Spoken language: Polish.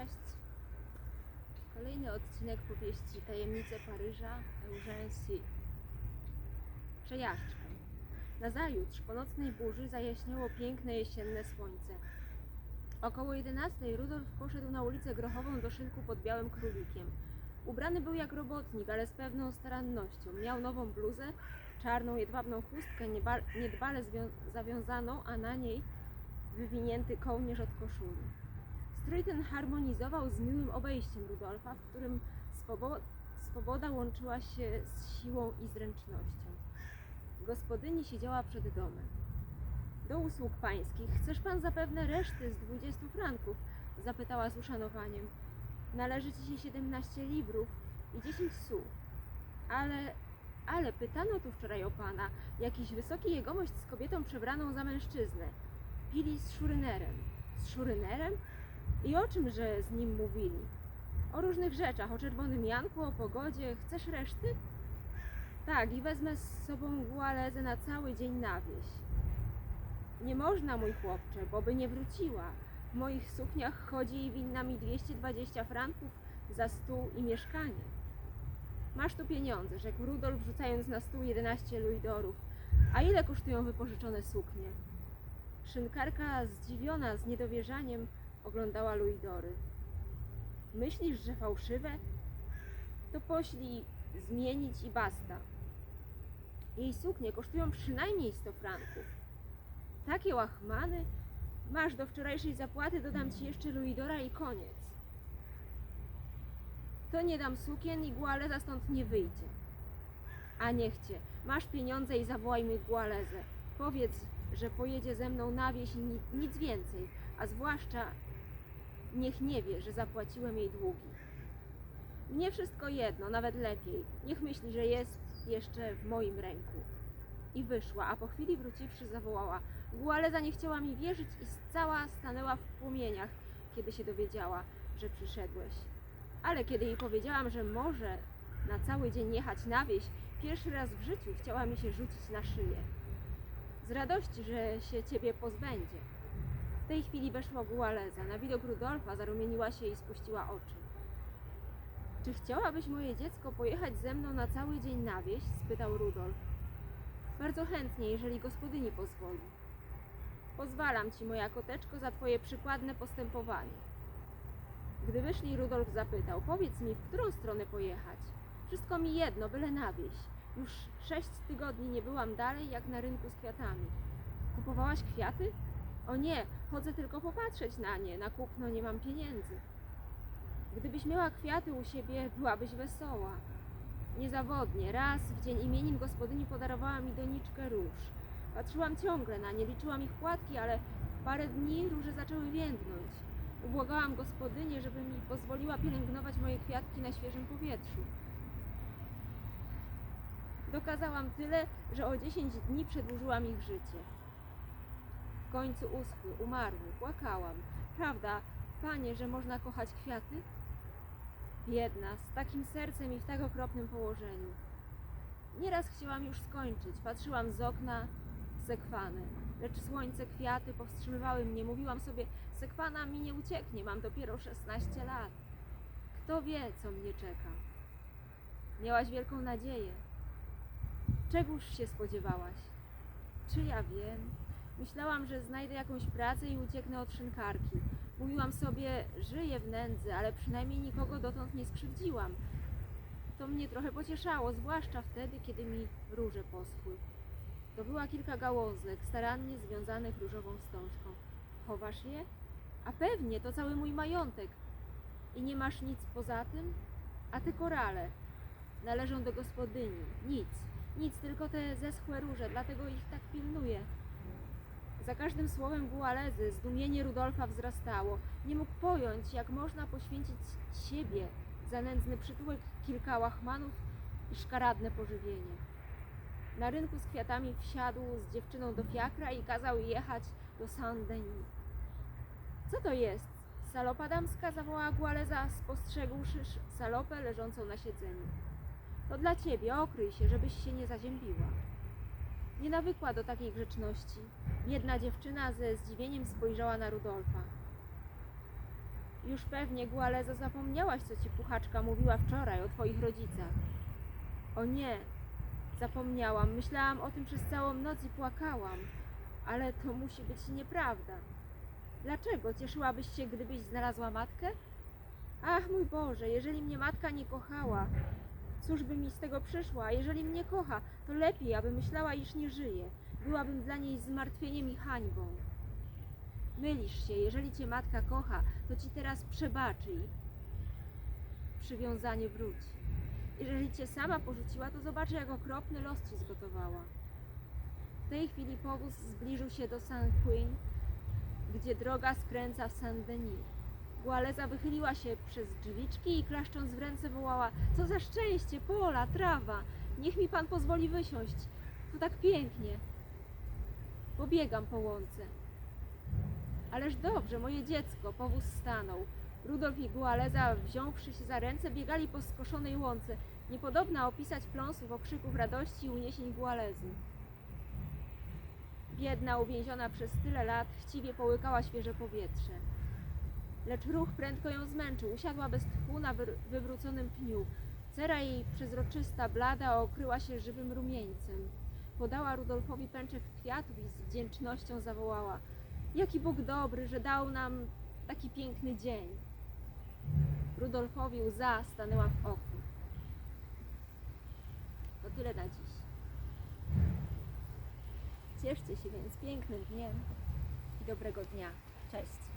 Cześć. Kolejny odcinek powieści Tajemnice Paryża Eugène Przejażdżka. Nazajutrz po nocnej burzy zajaśniało piękne jesienne słońce. Około 11 Rudolf poszedł na ulicę Grochową do szynku pod Białym Królikiem. Ubrany był jak robotnik, ale z pewną starannością. Miał nową bluzę, czarną jedwabną chustkę niedbale zawiązaną, a na niej wywinięty kołnierz od koszuli. Strój ten harmonizował z miłym obejściem Rudolfa, w którym swobo- swoboda łączyła się z siłą i zręcznością. Gospodyni siedziała przed domem. Do usług pańskich chcesz pan zapewne reszty z 20 franków? zapytała z uszanowaniem. Należy ci się 17 librów i 10 słów. Ale, ale pytano tu wczoraj o pana. Jakiś wysoki jegomość z kobietą przebraną za mężczyznę. Pili z szurynerem. Z szurynerem? I o czymże z nim mówili? O różnych rzeczach, o czerwonym Janku, o pogodzie. Chcesz reszty? Tak, i wezmę z sobą Gualezę na cały dzień na wieś. Nie można, mój chłopcze, bo by nie wróciła. W moich sukniach chodzi i winna mi 220 franków za stół i mieszkanie. Masz tu pieniądze, rzekł Rudolf, rzucając na stół 11 luidorów. A ile kosztują wypożyczone suknie? Szynkarka, zdziwiona z niedowierzaniem, oglądała luidory. Myślisz, że fałszywe? To poślij zmienić i basta. Jej suknie kosztują przynajmniej 100 franków. Takie łachmany? Masz do wczorajszej zapłaty, dodam ci jeszcze luidora i koniec. To nie dam sukien i Gualeza stąd nie wyjdzie. A niechcie, masz pieniądze i zawołaj mi Gualezę. Powiedz, że pojedzie ze mną na wieś i ni- nic więcej, a zwłaszcza niech nie wie, że zapłaciłem jej długi. Mnie wszystko jedno, nawet lepiej. Niech myśli, że jest jeszcze w moim ręku. I wyszła, a po chwili wróciwszy zawołała. Gualeza nie chciała mi wierzyć i cała stanęła w płomieniach, kiedy się dowiedziała, że przyszedłeś. Ale kiedy jej powiedziałam, że może na cały dzień jechać na wieś, pierwszy raz w życiu chciała mi się rzucić na szyję. Z radości, że się ciebie pozbędzie. Tej chwili weszła Gualeza. Na widok Rudolfa zarumieniła się i spuściła oczy. Czy chciałabyś, moje dziecko, pojechać ze mną na cały dzień na wieś? spytał Rudolf. Bardzo chętnie, jeżeli gospodyni pozwoli. Pozwalam ci, moja koteczko, za twoje przykładne postępowanie. Gdy wyszli, Rudolf zapytał: Powiedz mi, w którą stronę pojechać? Wszystko mi jedno, byle na wieś. Już sześć tygodni nie byłam dalej, jak na rynku z kwiatami. Kupowałaś kwiaty? O nie, chodzę tylko popatrzeć na nie, na kupno nie mam pieniędzy. Gdybyś miała kwiaty u siebie, byłabyś wesoła. Niezawodnie, raz w dzień imienin gospodyni podarowała mi doniczkę róż. Patrzyłam ciągle na nie, liczyłam ich płatki, ale w parę dni róże zaczęły więdnąć. Ubłagałam gospodynię, żeby mi pozwoliła pielęgnować moje kwiatki na świeżym powietrzu. Dokazałam tyle, że o 10 dni przedłużyłam ich życie. W końcu uschły, umarły, płakałam. Prawda, panie, że można kochać kwiaty? Biedna, z takim sercem i w tak okropnym położeniu. Nieraz chciałam już skończyć. Patrzyłam z okna w sekwanę, lecz słońce, kwiaty powstrzymywały mnie. Mówiłam sobie, sekwana mi nie ucieknie, mam dopiero 16 lat. Kto wie, co mnie czeka? Miałaś wielką nadzieję. Czegóż się spodziewałaś? Czy ja wiem? Myślałam, że znajdę jakąś pracę i ucieknę od szynkarki. Mówiłam sobie, żyję w nędzy, ale przynajmniej nikogo dotąd nie skrzywdziłam. To mnie trochę pocieszało, zwłaszcza wtedy, kiedy mi róże poschły. To była kilka gałązek, starannie związanych różową wstążką. Chowasz je? A pewnie, to cały mój majątek. I nie masz nic poza tym? A te korale należą do gospodyni. Nic, nic, tylko te zeschłe róże, dlatego ich tak pilnuję. Za każdym słowem Gualezy zdumienie Rudolfa wzrastało. Nie mógł pojąć, jak można poświęcić siebie za nędzny przytułek, kilka łachmanów i szkaradne pożywienie. Na rynku z kwiatami wsiadł z dziewczyną do fiakra i kazał jechać do Saint-Denis. Co to jest? Salopa damska? zawołała Gualeza, spostrzegłszy sz- salopę leżącą na siedzeniu. To dla ciebie, okryj się, żebyś się nie zaziębiła. Nie nawykła do takiej grzeczności. Biedna dziewczyna ze zdziwieniem spojrzała na Rudolfa. Już pewnie, Gualeza, zapomniałaś, co ci puchaczka mówiła wczoraj o twoich rodzicach. O nie, zapomniałam. Myślałam o tym przez całą noc i płakałam. Ale to musi być nieprawda. Dlaczego? Cieszyłabyś się, gdybyś znalazła matkę? Ach, mój Boże, jeżeli mnie matka nie kochała, cóż by mi z tego przyszło? A jeżeli mnie kocha, to lepiej, aby myślała, iż nie żyje. Byłabym dla niej zmartwieniem i hańbą. Mylisz się, jeżeli cię matka kocha, to ci teraz przebaczy i przywiązanie wróci. Jeżeli cię sama porzuciła, to zobaczy, jak okropny los ci zgotowała. W tej chwili powóz zbliżył się do St. Queen, gdzie droga skręca w Saint Gualeza wychyliła się przez drzwiczki i klaszcząc w ręce wołała Co za szczęście, pola, trawa! Niech mi pan pozwoli wysiąść. To tak pięknie. Pobiegam po łące. Ależ dobrze, moje dziecko, powóz stanął. Rudolf i Gualeza, wziąwszy się za ręce, biegali po skoszonej łące. Niepodobna opisać pląsów, okrzyków radości i uniesień Gualezy. Biedna, uwięziona przez tyle lat, chciwie połykała świeże powietrze. Lecz ruch prędko ją zmęczył. Usiadła bez tchu na wywróconym pniu. Cera jej przezroczysta, blada, okryła się żywym rumieńcem. Podała Rudolfowi pęczek kwiatów i z wdzięcznością zawołała Jaki Bóg dobry, że dał nam taki piękny dzień. Rudolfowi łza stanęła w oku. To tyle na dziś. Cieszcie się więc pięknym dniem i dobrego dnia. Cześć.